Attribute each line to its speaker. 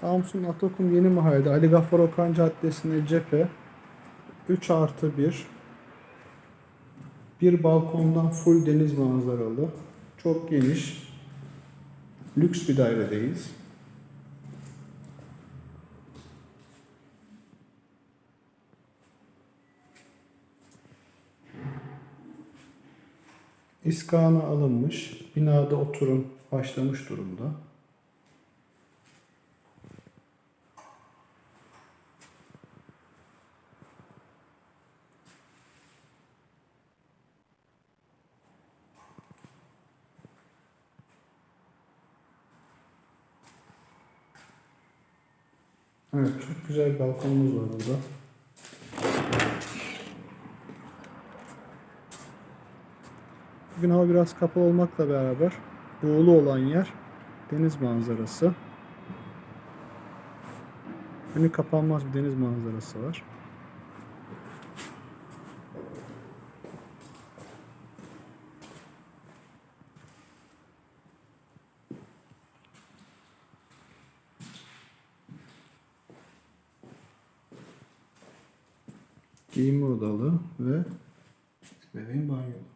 Speaker 1: Samsun Atakum Yeni Mahalle'de Ali Gaffar Okan Caddesi'nde cephe 3 artı 1 bir balkondan full deniz manzaralı çok geniş lüks bir dairedeyiz. İskana alınmış. Binada oturum başlamış durumda. Evet, çok güzel bir balkonumuz var burada. Bugün hava biraz kapalı olmakla beraber buğulu olan yer deniz manzarası. Önü kapanmaz bir deniz manzarası var. Giyinme odalı ve bebeğin banyolu.